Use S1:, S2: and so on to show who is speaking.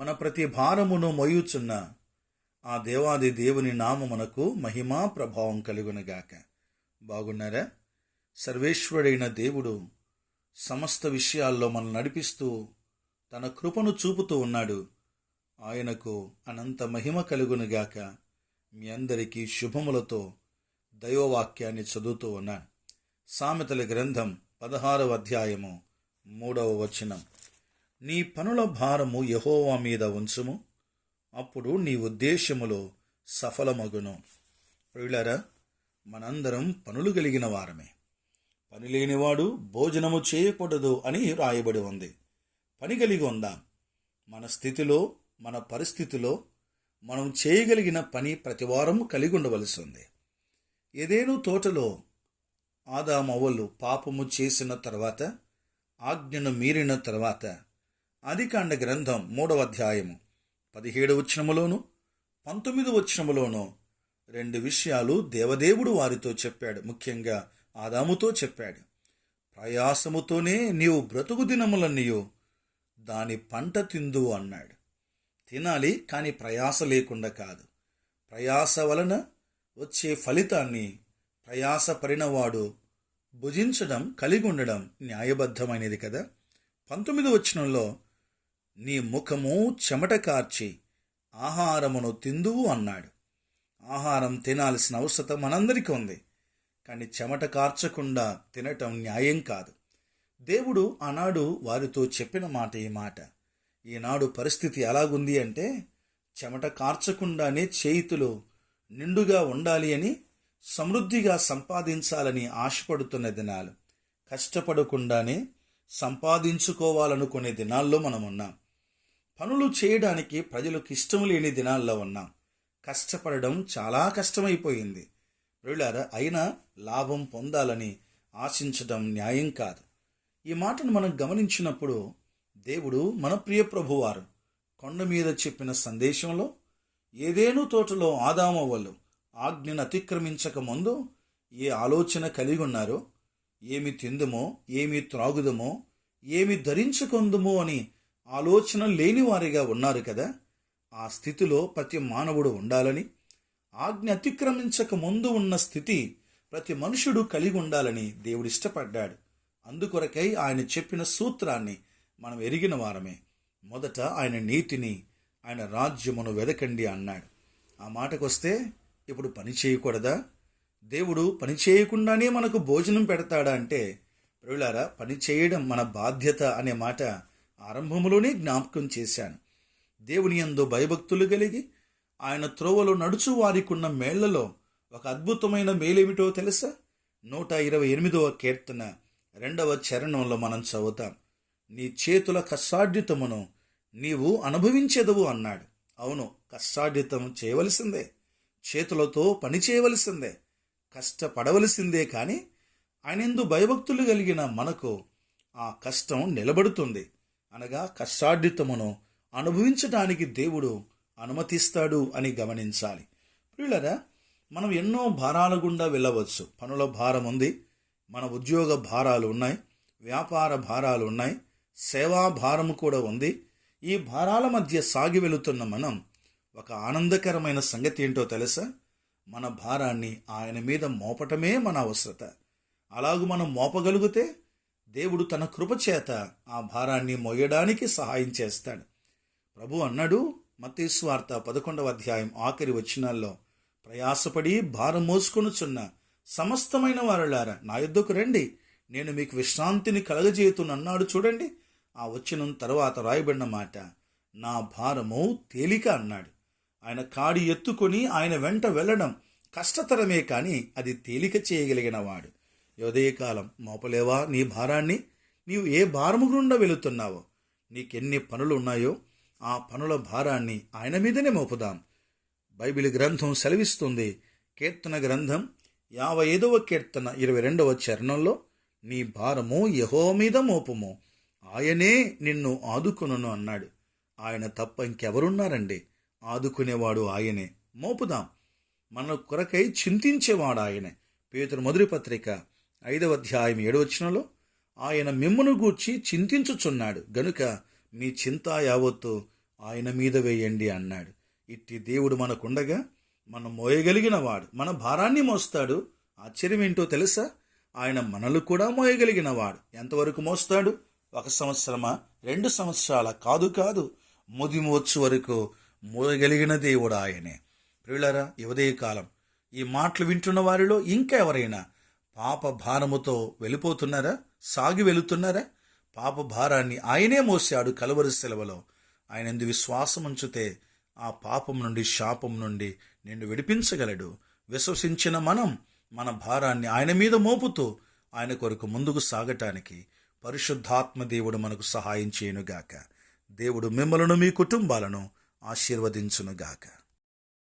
S1: మన ప్రతి భారమును మొయ్యుచున్న ఆ దేవాది దేవుని నామమునకు మహిమా ప్రభావం కలుగునగాక. బాగున్నారా? సర్వేశ్వరుడైన దేవుడు సమస్త విషయాల్లో మనం నడిపిస్తూ తన కృపను చూపుతూ ఉన్నాడు. ఆయనకు అనంత మహిమ కలుగునుగాక మీ అందరికీ శుభములతో దైవవాక్యాన్ని చదువుతూ ఉన్నాను. సామెతల గ్రంథం పదహారవ అధ్యాయము మూడవ వచనం. నీ పనుల భారము యహోవా మీద ఉంచుము. అప్పుడు నీ ఉద్దేశములో సఫలమగును. ప్రియులరా మనందరం పనులు కలిగిన వారమే. పని లేనివాడు భోజనము చేయకూడదు అని రాయబడి ఉంది. పని కలిగి ఉందాం. మన స్థితిలో మన పరిస్థితిలో మనం చేయగలిగిన పని ప్రతివారం కలిగి ఉండవలసి ఉంది. ఏదేను తోటలో ఆదామవ్వలు పాపము చేసిన తర్వాత ఆజ్ఞను మీరిన తర్వాత ఆదికాండ గ్రంథం మూడవ అధ్యాయము. పదిహేడు వచ్చినములోను పంతొమ్మిది వచనములోను రెండు విషయాలు దేవదేవుడు వారితో చెప్పాడు. ముఖ్యంగా ఆదాముతో చెప్పాడు. ప్రయాసముతోనే నీవు బ్రతుకు దినములన్నీయు దాని పంట తిందు అన్నాడు. తినాలి కానీ ప్రయాస లేకుండా కాదు. ప్రయాస వలన వచ్చే ఫలితాన్ని ప్రయాస పడినవాడు భుజించడం కలిగి ఉండడం న్యాయబద్ధమైనది కదా? పంతొమ్మిది వచనంలో నీ ముఖము చెమట కార్చి ఆహారమును తిందువు అన్నాడు. ఆహారం తినాల్సిన అవసరం మనందరికీ ఉంది కానీ చెమట కార్చకుండా తినటం న్యాయం కాదు. దేవుడు ఆనాడు వారితో చెప్పిన మాట ఈ మాట. ఈనాడు పరిస్థితి ఎలాగుంది అంటే చెమట కార్చకుండానే చేతులు నిండుగా ఉండాలి అని సమృద్ధిగా సంపాదించాలని ఆశపడుతున్న దినాలు. కష్టపడకుండానే సంపాదించుకోవాలనుకునే దినాల్లో మనం ఉన్నాం పనులు చేయడానికి ప్రజలకు ఇష్టం లేని దినాల్లో ఉన్నాం కష్టపడడం చాలా కష్టమైపోయింది. ప్రియులారా అయినా లాభం పొందాలని ఆశించడం న్యాయం కాదు. ఈ మాటను మనం గమనించినప్పుడు దేవుడు మన ప్రియ ప్రభువారు కొండ మీద చెప్పిన సందేశంలో ఏదేను తోటలో ఆదామవ్వలు ఆజ్ఞను అతిక్రమించక ముందు ఏ ఆలోచన కలిగి ఉన్నారో ఏమి తిందుమో ఏమి త్రాగుదమో ఏమి ధరించుకుందుమో అని ఆలోచన లేని వారిగా ఉన్నారు కదా. ఆ స్థితిలో ప్రతి మానవుడు ఉండాలని ఆజ్ఞ అతిక్రమించక ముందు ఉన్న స్థితి ప్రతి మనుషుడు కలిగి ఉండాలని దేవుడు ఇష్టపడ్డాడు. అందుకొరకై ఆయన చెప్పిన సూత్రాన్ని మనం ఎరిగిన వారమే. మొదట ఆయన నీతిని ఆయన రాజ్యమును వెదకండి అన్నాడు. ఆ మాటకొస్తే ఇప్పుడు పని చేయకూడదా? దేవుడు పని చేయకుండానే మనకు భోజనం పెడతాడా? అంటే ప్రియులారా పని చేయడం మన బాధ్యత అనే మాట ఆరంభములోనే జ్ఞాపకం చేశాను. దేవుని ఎందు భయభక్తులు కలిగి ఆయన త్రోవలో నడుచు వారికున్న మేళ్ళలో ఒక అద్భుతమైన మేలేమిటో తెలుసా? నూట ఇరవై ఎనిమిదవ కీర్తన రెండవ చరణంలో మనం చదువుతాం. నీ చేతుల కష్టార్జితమును నీవు అనుభవించేదవు అన్నాడు. అవును కష్టార్జితం చేయవలసిందే. చేతులతో పని చేయవలసిందే. కష్టపడవలసిందే కానీ ఆయనందు భయభక్తులు కలిగిన మనకు ఆ కష్టం నిలబడుతుంది. అనగా కష్టార్జితమును అనుభవించడానికి దేవుడు అనుమతిస్తాడు అని గమనించాలి. ప్రియులరా మనం ఎన్నో భారాల గుండా వెళ్ళవచ్చు. పనుల భారం ఉంది మన ఉద్యోగ భారాలు ఉన్నాయి వ్యాపార భారాలు ఉన్నాయి సేవా భారము కూడా ఉంది. ఈ భారాల మధ్య సాగి వెళుతున్న మనం ఒక ఆనందకరమైన సంగతి ఏంటో తెలుసా? మన భారాన్ని ఆయన మీద మోపటమే మన అవసరత. అలాగూ మనం మోపగలిగితే దేవుడు తన కృపచేత ఆ భారాన్ని మోయడానికి సహాయం చేస్తాడు. ప్రభు అన్నాడు మతేశ్వార్త పదకొండవ అధ్యాయం ఆఖరి వచనాల్లో ప్రయాసపడి భారం మోసుకొనుచున్న సమస్తమైన వారులారా నా యుద్ధకు రండి. నేను మీకు విశ్రాంతిని కలగజేతునన్నాడు చూడండి. ఆ వచనం తర్వాత రాయబడిన మాట నా భారము తేలిక అన్నాడు. ఆయన కాడి ఎత్తుకొని ఆయన వెంట వెళ్ళడం కష్టతరమే కానీ అది తేలిక చేయగలిగిన వాడు. ఉదయకాలం మోపలేవా నీ భారాన్ని? నీవు ఏ భారము గుండా వెళుతున్నావో? నీకెన్ని పనులు ఉన్నాయో ఆ పనుల భారాన్ని ఆయన మీదనే మోపుదాం. బైబిల్ గ్రంథం సెలవిస్తుంది. కీర్తన గ్రంథం యాభై ఐదవ కీర్తన ఇరవై రెండవ చరణంలో నీ భారము యహో మీద మోపము. ఆయనే నిన్ను ఆదుకును అన్నాడు. ఆయన తప్ప ఇంకెవరున్నారండి? ఆదుకునేవాడు ఆయనే. మోపుదాం. మన కొరకై చింతించేవాడు ఆయనే. పేతురు మొదటి పత్రిక ఐదవ అధ్యాయం ఏడవచనంలో ఆయన మిమ్మును గూర్చి చింతించుచున్నాడు. గనుక మీ చింత యావత్తు ఆయన మీద వేయండి అన్నాడు. ఇట్టి దేవుడు మనకుండగా మనం మోయగలిగిన వాడు మన భారాన్ని మోస్తాడు. ఆశ్చర్యం ఏంటో తెలుసా? ఆయన మనలు కూడా మోయగలిగిన వాడు ఎంతవరకు మోస్తాడు? ఒక సంవత్సరమా? రెండు సంవత్సరాల కాదు కాదు ముదిమి వరకు మోయగలిగిన దేవుడు ఆయనే. ప్రియులరా ఇవదే కాలం ఈ మాటలు వింటున్న వారిలో ఇంకా ఎవరైనా పాప భారముతో వెళ్ళిపోతున్నారా? సాగి వెళుతున్నారా? పాప భారాన్ని ఆయనే మోసాడు కలవరి సెలవులో. ఆయన ఎందు విశ్వాసం ఉంచితే ఆ పాపం నుండి శాపం నుండి నిన్ను విడిపించగలడు. విశ్వసించిన మనం మన భారాన్ని ఆయన మీద మోపుతూ ఆయన కొరకు ముందుకు సాగటానికి పరిశుద్ధాత్మ దేవుడు మనకు సహాయం చేయనుగాక. దేవుడు మిమ్మలను మీ కుటుంబాలను ఆశీర్వదించునుగాక.